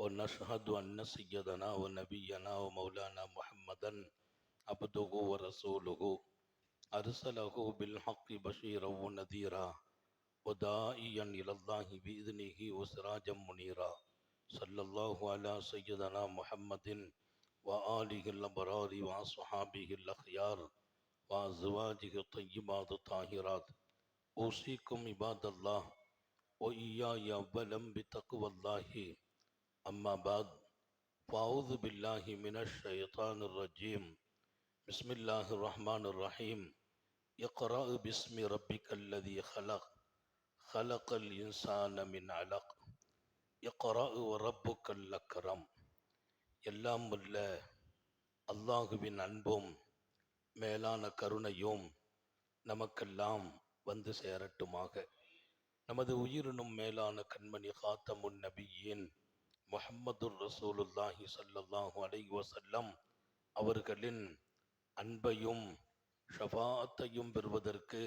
ونشهد أن سيدنا ونبينا ومولانا محمدا عبده ورسوله. أرسله بالحق بشيرا ونذيرا وداعيا إلى الله بإذنه وسراجا منيرا. صلى الله على سيدنا محمد وآله الأبرار وأصحابه الأخيار وأزواجه الطيبات الطاهرات. أوصيكم عباد الله وإياي أولا بتقوى الله. أما بعد فأعوذ بالله من الشيطان الرجيم بسم الله الرحمن الرحيم اقرأ باسم ربك الذي خلق خلق الإنسان من علق اقرأ وربك الأكرم எல்லாம் வல்ல அல்லாஹுவின் அன்பும் மேலான கருணையும் நமக்கெல்லாம் வந்து சேரட்டுமாக நமது உயிரினும் மேலான கண்மணி காத்தமுன் நபியின் முஹம்மது ரசூலுல்லாஹி ஸல்லல்லாஹு அலை வசல்லம் அவர்களின் அன்பையும் ஷஃபாத்தையும் பெறுவதற்கு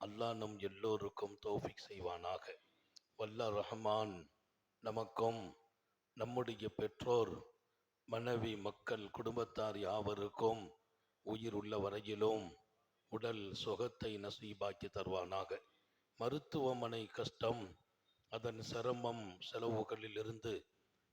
அல்லாஹ் நம் எல்லோருக்கும் தோஃபிக் செய்வானாக. வல்ல ரஹ்மான் நமக்கும் நம்முடைய பெற்றோர் மனைவி மக்கள் குடும்பத்தார் யாவருக்கும் உயிர் உள்ள வரையிலும் உடல் சுகத்தை நசீபாக்கி தருவானாக. மருத்துவமனை கஷ்டம் அதன் சிரமம் செலவுகளிலிருந்து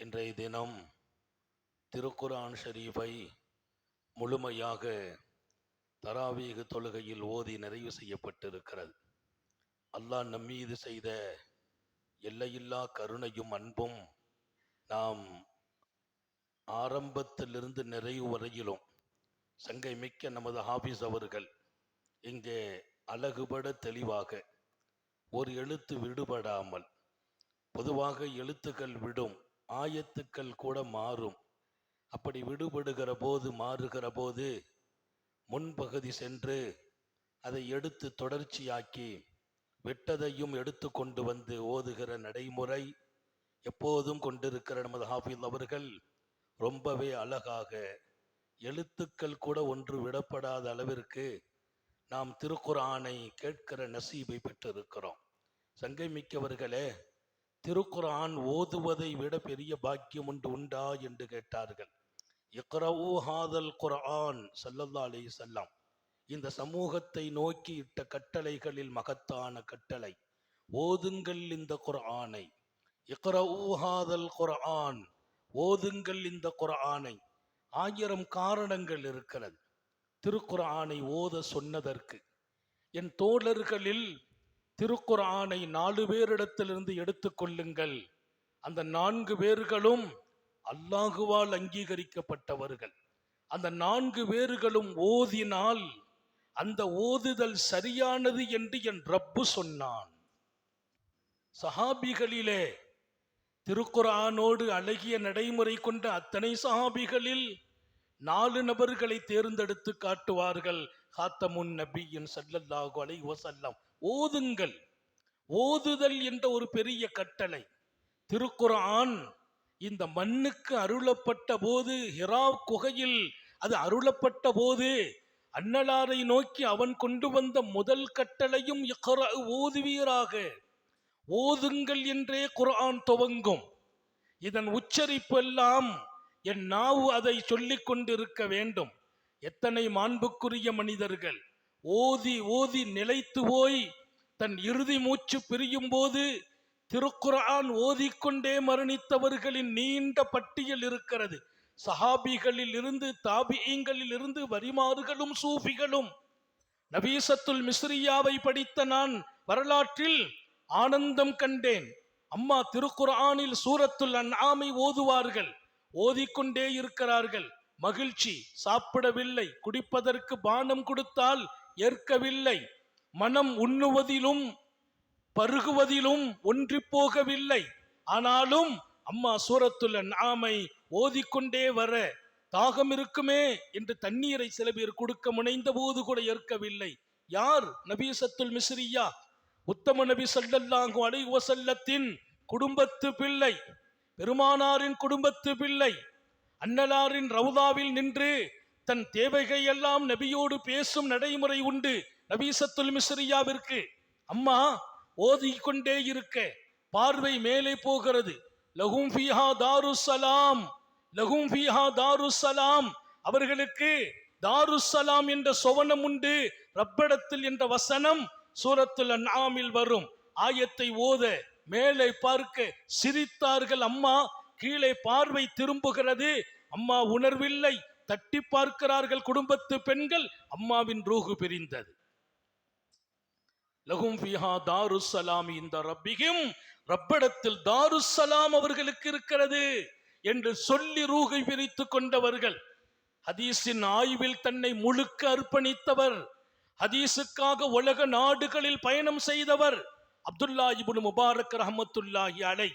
இன்றைய தினம் திருக்குரான் ஷரீஃபை முழுமையாக தராவீக தொழுகையில் ஓதி நிறைவு செய்யப்பட்டிருக்கிறது. அல்லாஹ் நம்மீது செய்த எல்லையில்லா கருணையும் அன்பும் நாம் ஆரம்பத்திலிருந்து நிறைவு வரையிலும் சங்கை மிக்க நமது ஹாஃபிஸ் அவர்கள் இங்கே அழகுபட தெளிவாக ஒரு எழுத்து விடுபடாமல் பொதுவாக எழுத்துக்கள் விடும் ஆயத்துக்கள் கூட மாறும். அப்படி விடுபடுகிற போது மாறுகிற போது முன்பகுதி சென்று அதை எடுத்து தொடர்ச்சியாக்கி விட்டதையும் எடுத்து கொண்டு வந்து ஓதுகிற நடைமுறை எப்போதும் கொண்டிருக்கிற நமது ஹாஃபிஸ் அவர்கள் ரொம்பவே அழகாக எழுத்துக்கள் கூட ஒன்று விடப்படாத அளவிற்கு நாம் திருக்குறானை கேட்கிற நசீபை பெற்றிருக்கிறோம். சங்கை மிக்கவர்களே திருக்குரான் ஓதுவதை விட பெரிய பாக்கியம் ஒன்று உண்டா என்று கேட்டார்கள். இக்ரவு ஹாதல் குரான் சல்லல்லா அலி சல்லாம் இந்த சமூகத்தை நோக்கி இட்ட கட்டளைகளில் மகத்தான கட்டளை ஓதுங்கள் இந்த குரானை இக்ரவு ஹாதல் குர்ஆன் ஓதுங்கள் இந்த குரானை ஆயிரம் காரணங்கள் இருக்கிறது. திருக்குர்ஆனை ஓத சொன்னதற்கு என் தோழர்களில் திருக்குர்ஆனை நாலு பேரிடத்திலிருந்து எடுத்துக்கொள்ளுங்கள். அந்த நான்கு பேர்களும் அல்லாஹுவால் அங்கீகரிக்கப்பட்டவர்கள். அந்த நான்கு பேர்களும் ஓதினால் அந்த ஓதுதல் சரியானது என்று என் ரப்பு சொன்னான். சஹாபிகளிலே திருக்குரானோடு அழகிய நடைமுறை கொண்ட அத்தனை சஹாபிகளில் நாலு நபர்களை தேர்ந்தெடுத்து காட்டுவார்கள். ஹாத்தமுன் நபியின் சல்லல்லாஹு அலை வசல்லம் ஓதுங்கள். ஓதுதல் என்ற ஒரு பெரிய கட்டளை. திருக்குரான் இந்த மண்ணுக்கு அருளப்பட்ட போது ஹிரா குகையில் அது அருளப்பட்ட போது அன்னலாரை நோக்கி அவன் கொண்டு வந்த முதல் கட்டளையும் ஓதுவீராக. ஓதுங்கள் என்றே குரான் துவங்கும். இதன் உச்சரிப்பெல்லாம் என் நாவு அதை சொல்லிக் கொண்டிருக்க வேண்டும். எத்தனை மாண்புக்குரிய மனிதர்கள். ஓதி ஓதி நிலைத்து போய் தன் இறுதி மூச்சு பிரியும் போது திருக்குரான் ஓதிக்கொண்டே மரணித்தவர்களின் நீண்ட பட்டியல் இருக்கிறது. சஹாபிகளில் இருந்து தாபியங்களில் இருந்து வரிமாறுகளும் சூஃபிகளும். நபீசத்துல் மிஸ்ரியாவை படித்த நான் வரலாற்றில் ஆனந்தம் கண்டேன். அம்மா திருக்குரானில் சூரத்துல் அன்ஆமை ஓதுவார்கள். ஓதிக்கொண்டே இருக்கிறார்கள். மகிழ்ச்சி சாப்பிடவில்லை குடிப்பதற்கு பானம் கொடுத்தால் ஏற்கவில்லை. மனம் உண்ணுவதிலும் பருகுவதிலும் ஒன்றி போகவில்லை. ஆனாலும் அம்மா சூரத்துல நாமை ஓதிக்கொண்டே வர தாகம் இருக்குமே என்று தண்ணீரை சில பேர் கொடுக்க முனைந்த போது கூட ஏற்கவில்லை. யார்? நபீசத்துல் மிஸ்ரியா. உத்தம நபி ஸல்லல்லாஹு அலைஹி செல்லத்தின் குடும்பத்து பிள்ளை. பெருமானாரின் குடும்பத்து பிள்ளை. அன்னலாரின் ரவுதாவில் நின்று தன் தேவைகள் எல்லாம் நபியோடு பேசும் நடைமுறை உண்டு. நபீசத்துல் மிஸ்ரியாவிற்கு அம்மா ஓதிக்கொண்டே இருக்க பார்வை மேலே போகிறது. லகும் ஃபீஹா சலாம் லகும் ஃபீஹா தாரு சலாம் அவர்களுக்கு தாரு சலாம் என்ற சொவனம் உண்டு. ரப்படத்தில் என்ற வசனம் சூரத்துல நாமில் வரும். ஆயத்தை ஓத மேலே பார்க்க சிரித்தார்கள் அம்மா கீழே பார்வை திரும்புகிறது. அம்மா உணர்வில்லை. தட்டி பார்க்கிறார்கள் குடும்பத்து பெண்கள் அம்மாவின் ரூகு பிரிந்தது. லகும் ஃபிஹா தாருசலாம் இந்த ரப்பிகும் ரப்படத்தில் தாருசலாம் அவர்களுக்கு இருக்கிறது என்று சொல்லி ரூகை பிரித்து கொண்டவர்கள். ஹதீஸின் ஆய்வில் தன்னை முழுக்க அர்ப்பணித்தவர் ஹதீஸுக்காக உலக நாடுகளில் பயணம் செய்தவர் அப்துல்லா இப்னு முபாரக் ரஹமத்துல்லாஹி அலை.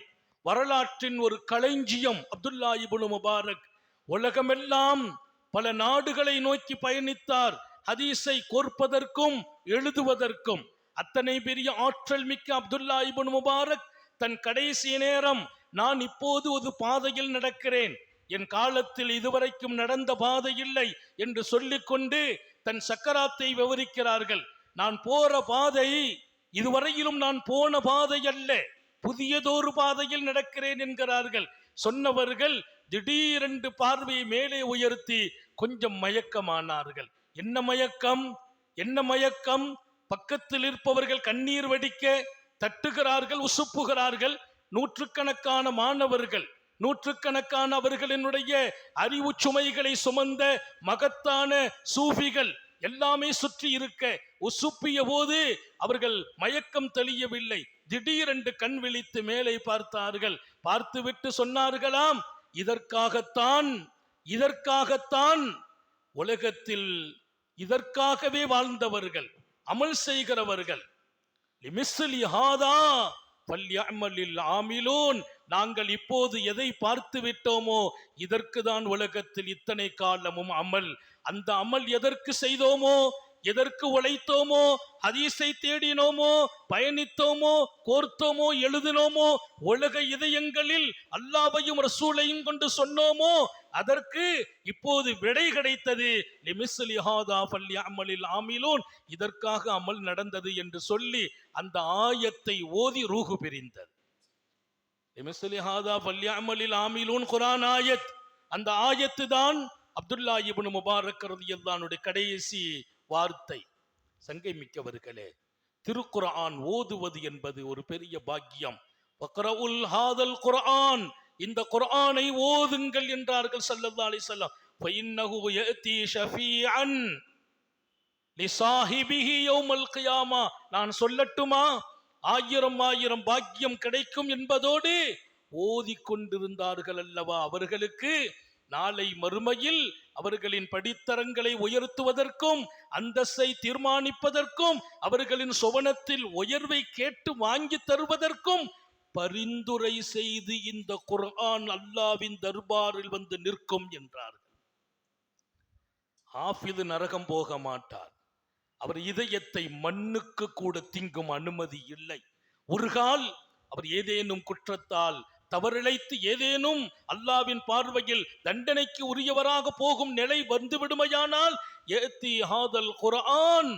வரலாற்றின் ஒரு களஞ்சியம் அப்துல்லா இப்னு முபாரக். உலகமெல்லாம் பல நாடுகளை நோக்கி பயணித்தார். ஹதீஸை கோர்ப்பதற்கும் எழுதுவதற்கும். அத்தனை பெரிய ஆற்றல் மிக்க அப்துல்லா இப்னு முபாரக் தன் கடைசி நேரம் நான் இப்போது ஒரு பாதையில் நடக்கிறேன். என் காலத்தில் இதுவரைக்கும் நடந்த பாதை இல்லை என்று சொல்லிக்கொண்டு தன் சக்கராத்தை விவரிக்கிறார்கள். நான் போற பாதை இதுவரையிலும் நான் போன பாதை அல்ல. புதியதொரு பாதையில் நடக்கிறேன் என்கிறார்கள். சொன்னவர்கள் திடீரென்று பார்வையை மேலே உயர்த்தி கொஞ்சம் மயக்கமானார்கள். என்ன மயக்கம்? என்ன மயக்கம்? பக்கத்தில் இருப்பவர்கள் கண்ணீர் வடிக்க தட்டுகிறார்கள் உசுப்புகிறார்கள். நூற்றுக்கணக்கான மாணவர்கள் நூற்றுக்கணக்கான அவர்களினுடைய அறிவு சுமைகளை சுமந்த மகத்தான சூஃபிகள் எல்லாமே சுற்றி இருக்க உசுப்பிய போது அவர்கள் மயக்கம் தெளியவில்லை. திடீரென்று கண் விழித்து மேலே பார்த்தார்கள். பார்த்துவிட்டு சொன்னார்களாம் இதற்காகத்தான் இதற்காகத்தான் உலகத்தில் இதற்காகவே வாழ்ந்தவர்கள் அமல் செய்கிறவர்கள். லிமிஸ்லி நாங்கள் இப்போது எதை பார்த்து விட்டோமோ இதற்கு தான் உலகத்தில் இத்தனை காலமும் அமல். அந்த அமல் எதற்கு செய்தோமோ எதற்கு உழைத்தோமோ ஹதீஸை தேடினோமோ பயணித்தோமோ கோர்த்தோமோ எழுதினோமோ உலக இதயங்களில் அல்லாவையும் ரசூலையும் கொண்டு சொன்னோமோ அதற்கு இப்போது விடை கிடைத்தது. லிமிஸ்லி ஹாதா ஃபல்யஅமலில் இதற்காக அமல் நடந்தது என்று சொல்லி அந்த ஆயத்தை ஓதி ரூகு பிரிந்தது. லிமிஸ்லி ஹாதா ஃபல்யஅமலில் ஆமிலூன் குரான் ஆயத். அந்த ஆயத்து தான் அப்துல்லா இபுன் முபாரக் ரலியல்லாஹுடைய கடைசி வார்த்தை சங்கை மிக்கவர்களே திருக்குரான் ஓதுவது என்பது ஒரு பெரிய பாக்கியம். ஹாதல் குரான் இந்த குரானை ஓதுங்கள் என்றார்கள் ஸல்லல்லாஹு அலி வஸல்லம். நான் சொல்லட்டுமா? ஆயிரம் ஆயிரம் பாக்கியம் கிடைக்கும் என்பதோடு ஓதிக்கொண்டிருந்தார்கள் அல்லவா அவர்களுக்கு? நாளை மறுமையில் அவர்களின் படித்தரங்களை உயர்த்துவதற்கும் அந்தஸ்தை தீர்மானிப்பதற்கும் அவர்களின் சுவனத்தில் உயர்வை கேட்டு வாங்கி தருவதற்கும் பரிந்துரை செய்து இந்த குர்ஆன் அல்லாவின் தர்பாரில் வந்து நிற்கும் என்றார்கள். ஆஃபிது நரகம் போக மாட்டார். அவர் இதயத்தை மண்ணுக்கு கூட திங்கும் அனுமதி இல்லை. ஒரு கால் அவர் ஏதேனும் குற்றத்தால் தவறிழைத்து ஏதேனும் அல்லாவின் பார்வையில் தண்டனைக்கு உரியவராக போகும் நிலை வந்து விடுமையானால் ஏத்தி ஹாதல் குரான்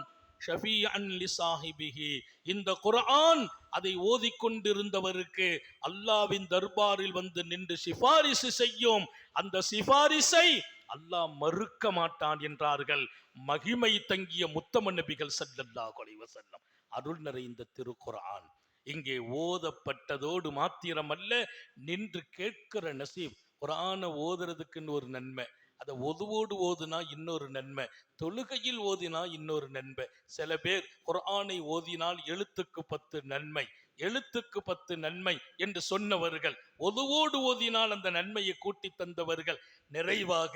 இந்த குரான் அதை ஓதிக்கொண்டிருந்தவருக்கு அல்லாவின் தர்பாரில் வந்து நின்று சிபாரிசு செய்யும். அந்த சிபாரிசை அல்லாஹ் மறுக்க மாட்டான் என்றார்கள். மகிமை தங்கிய முத்தம நபிகள் ஸல்லல்லாஹு அலைஹி அருள் நிறைந்த திருக்குரான் இங்கே ஓதப்பட்டதோடு மாத்திரமல்ல நின்று கேட்கிற நசீப் குரான ஓதுறதுக்குன்னு ஒரு நன்மை. அதை ஒதுவோடு ஓதுனா இன்னொரு நன்மை. தொழுகையில் ஓதினா இன்னொரு நன்மை. சில பேர் குரானை ஓதினால் எழுத்துக்கு பத்து நன்மை எழுத்துக்கு பத்து நன்மை என்று சொன்னவர்கள் ஒதுவோடு ஓதினால் அந்த நன்மையை கூட்டி தந்தவர்கள். நிறைவாக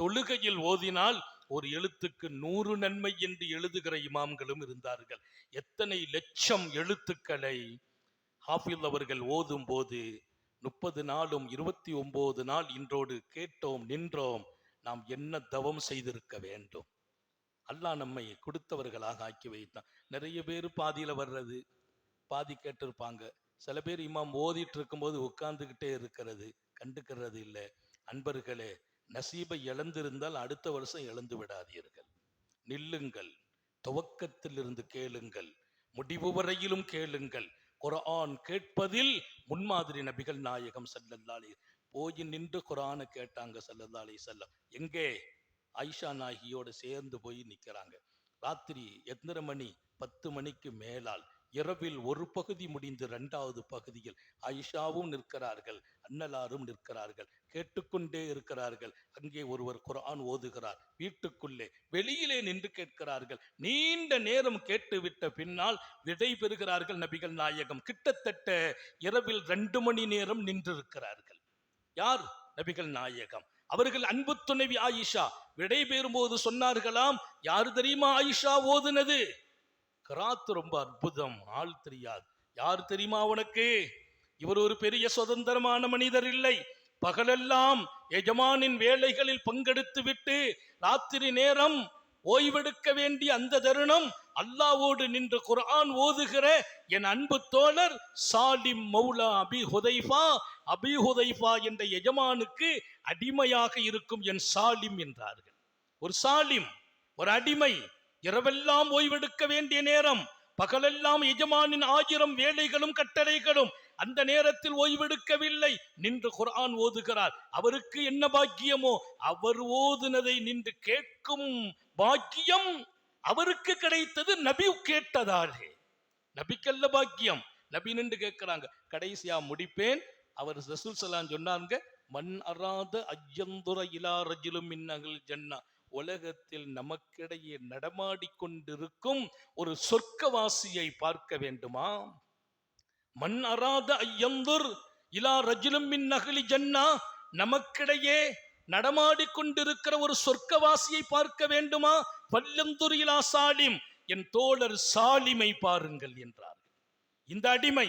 தொழுகையில் ஓதினால் ஒரு எழுத்துக்கு நூறு நன்மை என்று எழுதுகிற இமாம்களும் இருந்தார்கள். எத்தனை லட்சம் எழுத்துக்களை ஹாஃபில் அவர்கள் ஓதும் போது முப்பது நாளும் இருபத்தி ஒன்பது நாள் இன்றோடு கேட்டோம் நின்றோம் நாம் என்ன தவம் செய்திருக்க வேண்டும்? அல்லாஹ் நம்மை கொடுத்தவர்களாக ஆக்கி வைத்தான். நிறைய பேர் பாதியில வர்றது பாதி கேட்டிருப்பாங்க. சில பேர் இமாம் ஓதிட்டு இருக்கும்போது உட்கார்ந்துகிட்டே இருக்கிறது கண்டுக்கிறது இல்லை. அன்பர்களே நசீபை இழந்திருந்தால் அடுத்த வருஷம் இழந்து விடாதீர்கள். நில்லுங்கள். துவக்கத்திலிருந்து கேளுங்கள். முடிவு வரையிலும் கேளுங்கள். குரான் கேட்பதில் முன்மாதிரி நபிகள் நாயகம் செல்லல்லாலே போய் நின்று குரானை கேட்டாங்க செல்லல்லாலே செல்லம் எங்கே? ஆயிஷா நாயகியோட சேர்ந்து போய் நிக்கிறாங்க ராத்திரி எத்தனை மணி? பத்து மணிக்கு மேலால். இரவில் ஒரு பகுதி முடிந்து இரண்டாவது பகுதியில் ஆயிஷாவும் நிற்கிறார்கள் அன்னலாரும் நிற்கிறார்கள் கேட்டுக்கொண்டே இருக்கிறார்கள். அங்கே ஒருவர் குரான் ஓதுகிறார். வீட்டுக்குள்ளே வெளியிலே நின்று கேட்கிறார்கள். நீண்ட நேரம் கேட்டுவிட்ட பின்னால் விடை பெறுகிறார்கள் நபிகள் நாயகம். கிட்டத்தட்ட இரவில் ரெண்டு மணி நேரம் நின்றிருக்கிறார்கள். யார்? நபிகள் நாயகம். அவர்கள் அன்பு துணைவி ஆயிஷா. விடை பெறும்போது சொன்னார்களாம் யாரு தெரியுமா ஆயிஷா ஓதுனது? கராத் ரொம்ப அற்புதம் ஆள் தெரியாது. யார் தெரியுமா உனக்கு? இவர் ஒரு பெரிய சுதந்திரமான மனிதர் இல்லை. பகலெல்லாம் எஜமானின் வேலைகளில் பங்கெடுத்து விட்டு ராத்திரி நேரம் ஓய்வெடுக்க வேண்டிய அந்த தருணம் அல்லாவோடு நின்று குரான் ஓதுகிற என் அன்பு தோழர் சாலிம் மௌலா அபி ஹுதைஃபா. அபி ஹுதைஃபா என்ற எஜமானுக்கு அடிமையாக இருக்கும் என் சாலிம் என்றார்கள். ஒரு சாலிம் ஒரு அடிமை இரவெல்லாம் ஓய்வெடுக்க வேண்டிய நேரம். பகலெல்லாம் எஜமானின் ஆயிரம் வேலைகளும் கட்டளைகளும் அந்த நேரத்தில் ஓய்வெடுக்கவில்லை. நின்று குரான் ஓதுகிறார். அவருக்கு என்ன பாக்கியமோ? அவர் ஓதுனதை நின்று கேட்கும் பாக்கியம் அவருக்கு கிடைத்தது நபி கேட்டதாலே. நபிக்கல்ல பாக்கியம். நபி நின்று கேட்கிறாங்க. கடைசியா முடிப்பேன். அவர் ரசூல் சலான் சொன்னாங்க மண் அராத ஐயந்துர இலா ரஜிலும் மின்னகல் ஜன்னா. உலகத்தில் நமக்கிடையே நடமாடிக்கொண்டிருக்கும் ஒரு சொர்க்கவாசியை பார்க்க வேண்டுமா? மண் அராத ஐயந்தூர் இலா ரஜிலும் மின் நகலி ஜன்னா நமக்கிடையே நடமாடிக்கொண்டிருக்கிற ஒரு சொர்க்கவாசியை பார்க்க வேண்டுமா? பல்லந்துர் இலா சாலிம் என் தோழர் சாலிமை பாருங்கள் என்றார் இந்த அடிமை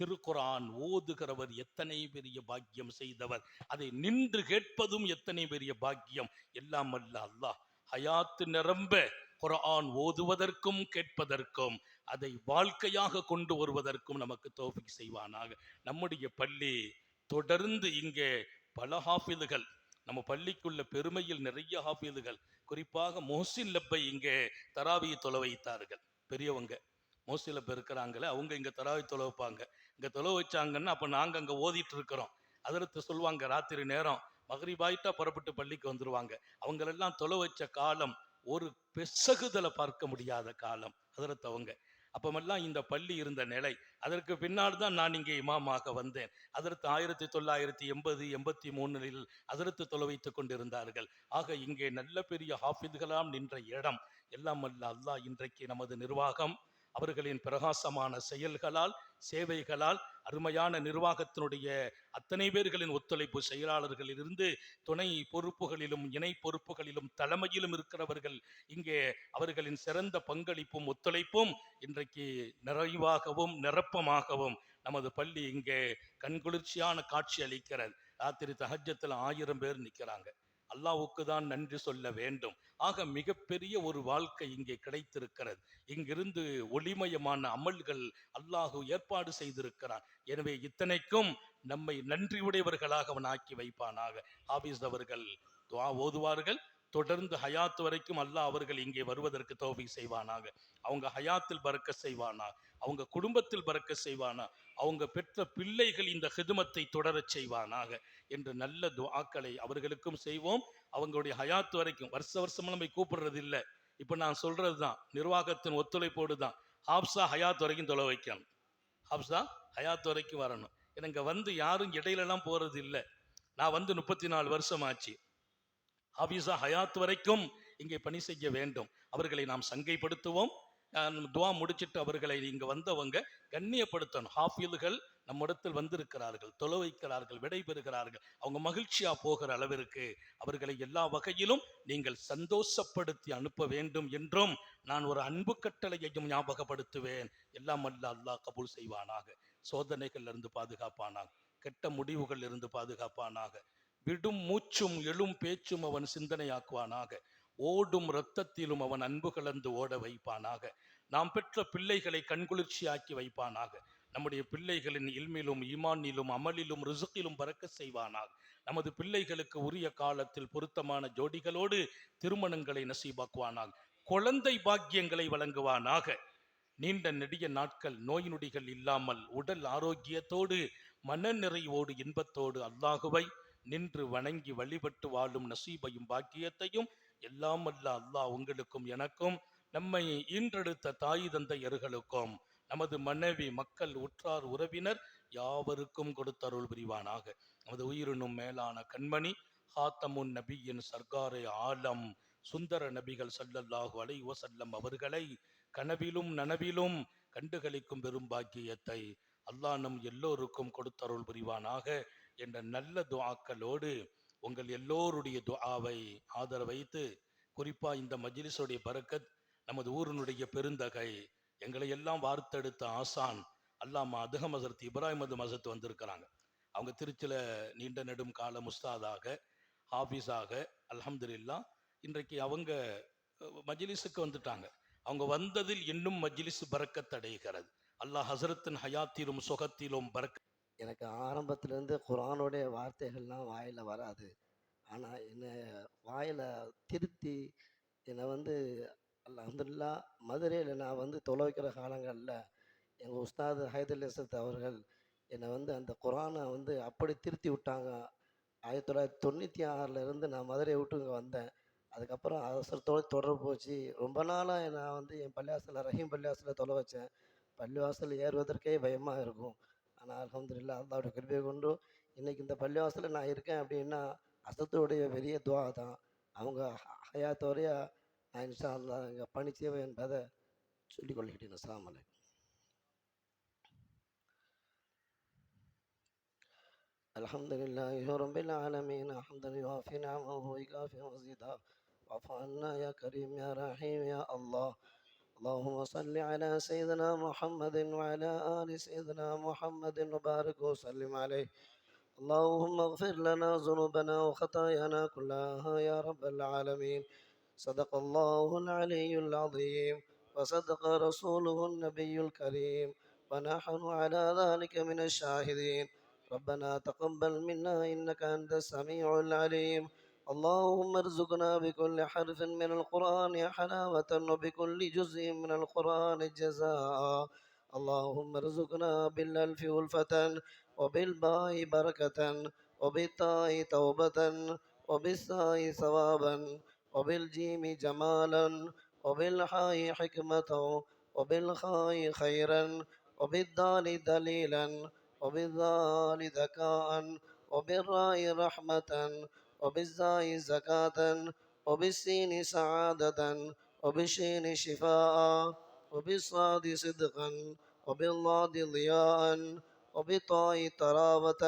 திருக்குரான் ஓதுகிறவர் எத்தனை பெரிய பாக்கியம் செய்தவர்? அதை நின்று கேட்பதும் எத்தனை பெரிய பாக்கியம்? எல்லாம் அல்ல அல்லாஹ். ஹயாத்து நிரம்ப குரான் ஓதுவதற்கும் கேட்பதற்கும் அதை வாழ்க்கையாக கொண்டு வருவதற்கும் நமக்கு தோஃபிக் செய்வானாக. நம்முடைய பள்ளி தொடர்ந்து இங்கே பல ஹாஃபிதுகள் நம்ம பள்ளிக்குள்ள பெருமையில் நிறைய ஹாஃபிதுகள் குறிப்பாக மொஹசின் லப்பை இங்கே தராவியை தொலை வைத்தார்கள். பெரியவங்க. மோசில இப்போ இருக்கிறாங்களே அவங்க இங்க தராவி தொலை வைப்பாங்க இங்க தொலை வச்சாங்கன்னா அப்ப நாங்க அங்க ஓதிட்டு இருக்கிறோம். அதிர்த்து சொல்லுவாங்க ராத்திரி நேரம் மகரிபாயிட்டா புறப்பட்டு பள்ளிக்கு வந்துருவாங்க. அவங்களெல்லாம் தொலை வச்ச காலம் ஒரு பெசகுதலை பார்க்க முடியாத காலம் அதற்கு அவங்க. அப்பமெல்லாம் இந்த பள்ளி இருந்த நிலை. அதற்கு பின்னால் தான் நான் இங்கே இமாமாக வந்தேன். அதற்கு ஆயிரத்தி தொள்ளாயிரத்தி எண்பது எண்பத்தி மூணில் அதற்கு தொலை வைத்து கொண்டிருந்தார்கள். ஆக இங்கே நல்ல பெரிய ஹாஃபிதுகளாம் நின்ற இடம். எல்லாம் அல்ல அல்லாஹ் இன்றைக்கு நமது நிர்வாகம். அவர்களின் பிரகாசமான செயல்களால் சேவைகளால் அருமையான நிர்வாகத்தினுடைய அத்தனை பேர்களின் ஒத்துழைப்பு செயலாளர்களிலிருந்து துணை பொறுப்புகளிலும் இணை பொறுப்புகளிலும் தலைமையிலும் இருக்கிறவர்கள் இங்கே அவர்களின் சிறந்த பங்களிப்பும் ஒத்துழைப்பும் இன்றைக்கு நிறைவாகவும் நிரப்பமாகவும் நமது பள்ளி இங்கே கண்குளிர்ச்சியான காட்சி அளிக்கிறது. ராத்திரி தகஜத்தில் ஆயிரம் பேர் நிற்கிறாங்க. அல்லாவுக்கு தான் நன்றி சொல்ல வேண்டும். ஆக மிகப்பெரிய ஒரு வாழ்க்கை இங்கே கிடைத்திருக்கிறது. இங்கிருந்து ஒளிமயமான அமல்கள் அல்லாஹு ஏற்பாடு செய்திருக்கிறான். எனவே இத்தனைக்கும் நம்மை நன்றியுடையவர்களாக அவன் ஆக்கி வைப்பானாக. ஆபீஸ் அவர்கள் துவா ஓதுவார்கள். தொடர்ந்து ஹயாத் வரைக்கும் அல்லாஹ் அவர்கள் இங்கே வருவதற்கு தோபி செய்வானாக. அவங்க ஹயாத்தில் பறக்க செய்வானா? அவங்க குடும்பத்தில் பறக்க செய்வானா? அவங்க பெற்ற பிள்ளைகள் இந்த ஹிதுமத்தை தொடரச் செய்வானாக என்று நல்ல துவாக்களை அவர்களுக்கும் செய்வோம். அவங்களுடைய ஹயாத் வரைக்கும் வருஷ வருஷம் நம்ம கூப்பிடுறது இல்லை இப்போ நான் சொல்றது தான் நிர்வாகத்தின் ஒத்துழைப்போடு தான். ஹாப்ஸா ஹயாத் வரைக்கும் தொலை வைக்கணும். ஹாப்ஸா ஹயாத் வரைக்கும் வரணும். எனக்கு வந்து யாரும் இடையிலலாம் போகிறது இல்லை நான் வந்து முப்பத்தி நாலு வருஷம் ஆச்சு ஹாஃபிஸா ஹயாத் வரைக்கும் இங்கே பணி செய்ய வேண்டும். அவர்களை நாம் சங்கைப்படுத்துவோம். துவா முடிச்சிட்டு அவர்களை இங்க வந்தவங்க கண்ணியப்படுத்தணும். ஹாஃபில்கள் நம்மிடத்தில் வந்திருக்கிறார்கள் தொலை வைக்கிறார்கள் விடைபெறுகிறார்கள் அவங்க மகிழ்ச்சியா போகிற அளவிற்கு அவர்களை எல்லா வகையிலும் நீங்கள் சந்தோஷப்படுத்தி அனுப்ப வேண்டும் என்றும் நான் ஒரு அன்பு கட்டளையையும் ஞாபகப்படுத்துவேன். எல்லாம் அல்ல அல்லாஹ் கபூல் செய்வானாக. சோதனைகள் இருந்து பாதுகாப்பானாக. கெட்ட முடிவுகள் இருந்து பாதுகாப்பானாக. விடும் மூச்சும் எழும் பேச்சும் அவன் சிந்தனையாக்குவானாக. ஓடும் இரத்தத்திலும் அவன் அன்பு கலந்து ஓட வைப்பானாக. நாம் பெற்ற பிள்ளைகளை கண்குளிர்ச்சியாக்கி வைப்பானாக. நம்முடைய பிள்ளைகளின் இல்மிலும் ஈமானிலும் அமலிலும் ரிசுக்கிலும் பறக்க செய்வானாக. நமது பிள்ளைகளுக்கு உரிய காலத்தில் பொருத்தமான ஜோடிகளோடு திருமணங்களை நசீபாக்குவானாக. குழந்தை பாக்கியங்களை வழங்குவானாக. நீண்ட நெடிய நாட்கள் நோய் நொடிகள் இல்லாமல் உடல் ஆரோக்கியத்தோடு மன நிறைவோடு இன்பத்தோடு அல்லாகுவை நின்று வணங்கி வழிபட்டு வாழும் நசீபையும் பாக்கியத்தையும் எல்லாம் அல்ல அல்லாஹ் உங்களுக்கும் எனக்கும் நம்மை ஈன்றெடுத்த தாய் தந்தையர்களுக்கும் நமது மனைவி மக்கள் உற்றார் உறவினர் யாவருக்கும் கொடுத்தருள் புரிவானாக. நமது உயிரினும் மேலான கண்மணி ஹாத்தமுன் நபியின் சர்க்காரை ஆலம் சுந்தர நபிகள் சல்லல்லாஹு அலை வசல்லம் அவர்களை கனவிலும் நனவிலும் கண்டுகளிக்கும் பெரும் பாக்கியத்தை அல்லாஹ் நம் எல்லோருக்கும் கொடுத்தருள் புரிவானாக. என்ற நல்ல துவாக்களோடு உங்கள் எல்லோருடைய துஆவை ஆதரவைத்து குறிப்பா இந்த மஜ்லிஸுடைய பறக்கத் நமது ஊரினுடைய பெருந்தகை எங்களை எல்லாம் வார்த்தெடுத்த ஆசான் அல்லாமா அதுகம் ஹசரத் இப்ராஹிம் அது மசத் வந்திருக்கிறாங்க. அவங்க திருச்சியில் நீண்ட நெடும் கால முஸ்தாதாக ஹாஃபீஸாக அலமதுல்லா இன்றைக்கு அவங்க மஜ்லிஸுக்கு வந்துட்டாங்க. அவங்க வந்ததில் இன்னும் மஜ்லிஸ் பறக்கத்தடைகிறது அல்லாஹ் ஹசரத்தின் ஹயாத்திலும் சுகத்திலும் பறக்க எனக்கு ஆரம்பத்திலேருந்து குரானுடைய வார்த்தைகள்லாம் வாயில் வராது. ஆனால் என்னை வாயில் திருத்தி என்னை வந்து அல்ஹம்துலில்லா மதுரையில் நான் வந்து தொலைவிக்கிற காலங்களில் எங்கள் உஸ்தாது ஹைதர்லேசத் அவர்கள் என்னை வந்து அந்த குரானை வந்து அப்படி திருத்தி விட்டாங்க. ஆயிரத்தி தொள்ளாயிரத்தி தொண்ணூற்றி ஆறில் நான் மதுரையை விட்டு இங்கே வந்தேன். அதுக்கப்புறம் அவசரத்தோடு தொடர்பு போச்சு. ரொம்ப நாளாக நான் வந்து என் பள்ளிவாசலில் ரஹீம் பள்ளிவாசலில் தொலை வச்சேன். பள்ளிவாசல் ஏறுவதற்கே பயமாக இருக்கும். ஆனால் அல்ஹம்துலில்லாஹ் அல்லாவுடைய கிருபையை கொண்டு இன்னைக்கு இந்த பள்ளிவாசலில் நான் இருக்கேன் அப்படின்னா அசத்துடைய பெரிய துவா தான் அவங்க ஹயாத்தோடைய நான் இன்ஷா அல்லாஹ் இங்கே பணிச்சேவை என்பதை சொல்லிக் கொள்கிறேன் அஸ்ஸலாமு அலைக்கும் الحمد لله رب العالمين حمدا يوافي نعمه ويكافئ مزيدا واعف عنا يا كريم يا رحيم يا الله اللهم صل على سيدنا محمد وعلى آل سيدنا محمد وبارك وسلم عليه. اللهم اغفر لنا ذنوبنا وخطايانا كلها يا رب العالمين. صدق الله العلي العظيم وصدق رسوله النبي الكريم. ونحن على ذلك من الشاهدين. ربنا تقبل منا إنك أنت السميع العليم. اللهم ارزقنا بكل حرف من القرآن حلاوة وبكل جزء من القرآن جزاء. اللهم ارزقنا بالألف ألفة وبالباء بركة وبالتاء توبة وبالساء ثوابا وبالجيم جمالا وبالحاء حكمة وبالخاء خيرا وبالدال دليلا وبالذال ذكاء وبالراء رحمة وبالزاء زكاة وبالسين سعادة وبالشين شفاء وبالصاد صدقا وبالضاد ضياء وبالطاء تراوة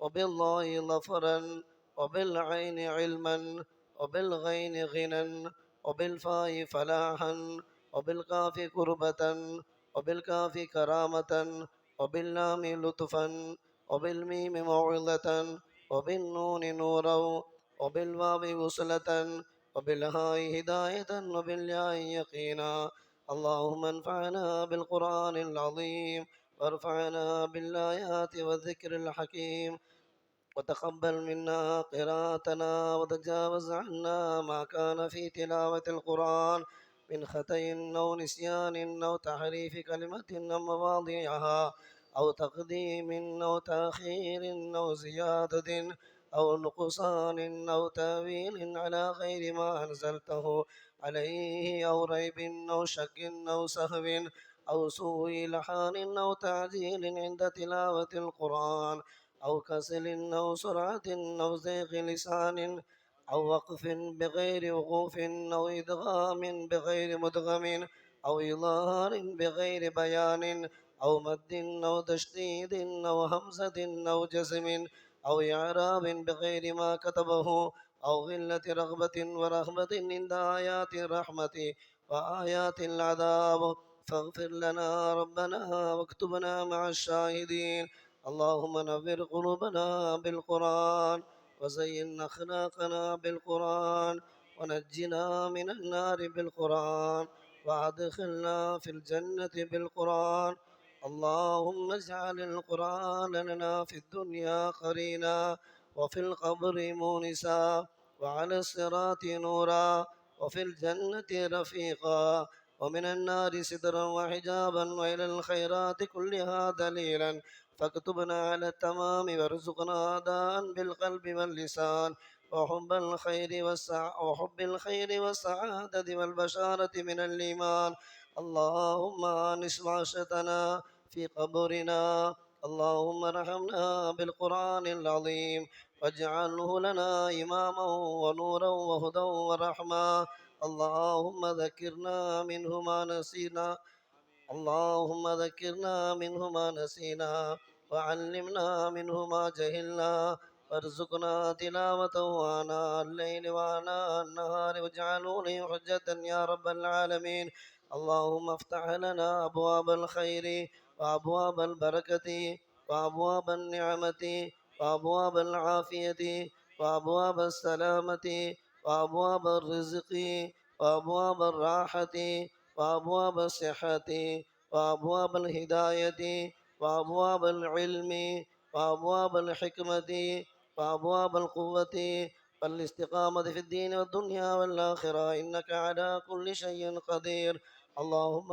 وبالله ظفرا وبالعين علما وبالغين غنى وبالفاء فلاحا وبالكاف كربة وبالكاف كرامة وباللام لطفا وبالميم موعظة وبالنون نورا وبالواو وصلة وبالهاء هداية وبالياء يقينا. اللهم انفعنا بالقرآن العظيم وارفعنا بالآيات والذكر الحكيم. وتقبل منا قراءتنا وتجاوز عنا ما كان في تلاوة القرآن من خطأ أو نسيان أو تحريف كلمة أو مواضيعها أو تقديم أو تأخير أو زيادة أو نقصان أو تأويل على غير ما أنزلته عليه أو ريب أو شك أو سهو أو سوء لحان أو تعجيل عند تلاوة القرآن أو كسل أو سرعة أو زيغ لسان أو وقف بغير وقوف أو إدغام بغير مدغم أو إظهار بغير بيان أو مد أو تشديد أو همزة أو جزم أو إعراب بغير ما كتبه أو غلة رغبة ورهبة عند آيات الرحمة وآيات العذاب. فاغفر لنا ربنا واكتبنا مع الشاهدين. اللهم نور قلوبنا بالقرآن وزين أخلاقنا بالقرآن ونجنا من النار بالقرآن وأدخلنا في الجنة بالقرآن اللهم اجعل القرآن لنا في الدنيا قرينا وفي القبر مونسا وعلى الصراط نورا وفي الجنة رفيقا ومن النار سترا وحجابا وإلى الخيرات كلها دليلا فاكتبنا على التمام وارزقنا أداء بالقلب واللسان وحب الخير والسع... وحب الخير والسعادة والبشارة من الإيمان اللهم آنس وعشتنا في قبرنا. اللهم ارحمنا بالقرآن العظيم. واجعله لنا إماما ونورا وهدى ورحمة. اللهم ذكرنا منه ما نسينا. اللهم ذكرنا منه ما نسينا. وعلمنا منه ما جهلنا. وارزقنا تلاوته آناء الليل وآناء النهار. واجعله لي حجة يا رب العالمين. اللهم افتح لنا أبواب الخير وأبواب البركة وأبواب النعمة وأبواب العافية وأبواب السلامة وأبواب الرزق وأبواب الراحة وأبواب الصحة وأبواب الهداية وأبواب العلم وأبواب الحكمة وأبواب القوة والاستقامة في الدين والدنيا والآخرة. إنك على كل شيء قدير. اللهم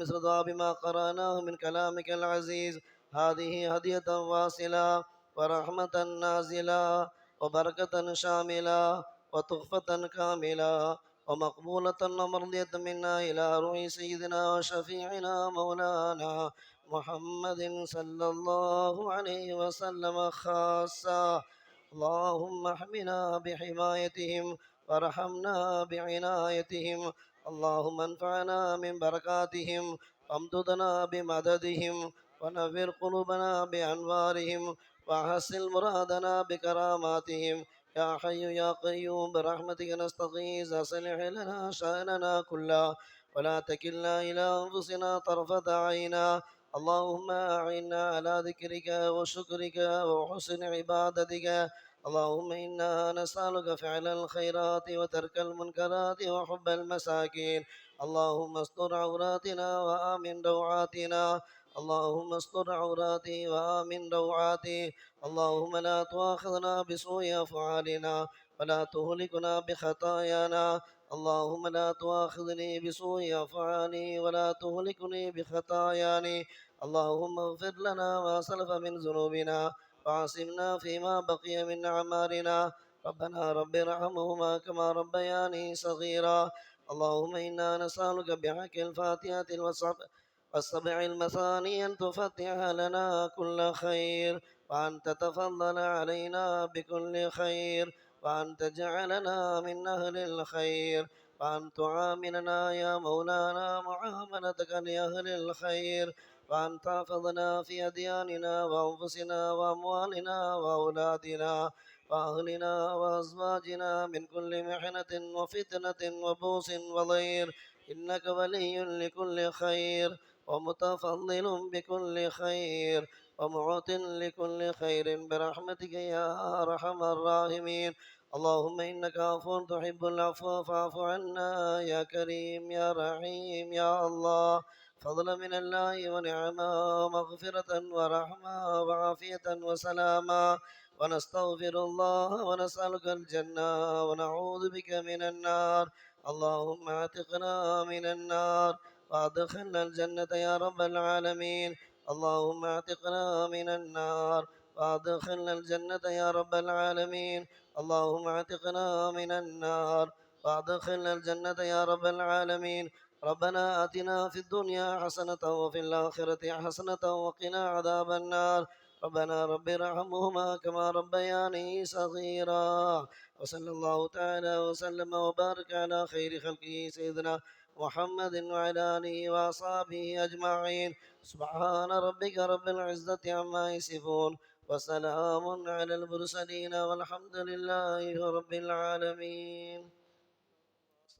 مثل ذا بما قرأناه من كلامك العزيز. هذه هدية واصلة ورحمة نازلة وبركة شاملة وتحفة كاملة ومقبولة ومرضية منا إلى روح سيدنا وشفيعنا مولانا محمد صلى الله عليه وسلم خاصة. اللهم احمنا بحمايتهم وارحمنا بعنايتهم اللهم انفعنا من بركاتهم وامددنا بمددهم ونفر قلوبنا بأنوارهم وحسن مرادنا بكراماتهم. يا حي يا قيوم برحمتك نستغيث أصلح لنا شأننا كله. ولا تكلنا إلى أنفسنا طرفة عينا اللهم أعنا على ذكرك وشكرك وحسن عبادتك. اللهم إنا نسألك فعل الخيرات وترك المنكرات وحب المساكين. اللهم استر عوراتنا وآمن روعاتنا. اللهم استر عوراتي وآمن روعاتي. اللهم لا تؤاخذنا بسوء أفعالنا ولا تهلكنا بخطايانا. اللهم لا تؤاخذني بسوء أفعالي ولا تهلكني بخطاياني. اللهم اغفر لنا ما سلف من ذنوبنا. وعاصمنا فيما بقي من أعمارنا ربنا رب ارحمهما كما ربياني صغيرا. اللهم إنا نسألك بحق الفاتحة والصبر والسبع المثاني أن تفتح لنا كل خير وأن تتفضل علينا بكل خير وأن تجعلنا من أهل الخير وأن تعاملنا يا مولانا معاملتك لأهل الخير. وأن تحفظنا في أدياننا وأنفسنا وأموالنا وأولادنا وأهلنا وأزواجنا من كل محنة وفتنة وبوس وضير. إنك ولي لكل خير ومتفضل بكل خير ومعط لكل خير برحمتك يا أرحم الراحمين. اللهم إنك عفو تحب العفو فاعف عنا يا كريم يا رحيم يا الله. فضلا من الله ونعما ومغفرة ورحمة وعافية وسلاما. ونستغفر الله ونسألك الجنة ونعوذ بك من النار. اللهم أعتقنا من النار وأدخلنا الجنة يا رب العالمين. اللهم أعتقنا من النار وأدخلنا الجنة يا رب العالمين. اللهم أعتقنا من النار وأدخلنا الجنة يا رب العالمين. ربنا آتنا في الدنيا حسنة وفي الآخرة حسنة وقنا عذاب النار. ربنا رب ارحمهما كما ربياني صغيرا. وصلى الله تعالى وسلم وبارك على خير خلقه سيدنا محمد وعلى آله وأصحابه أجمعين. سبحان ربك رب العزة عما يصفون وسلام على المرسلين والحمد لله رب العالمين.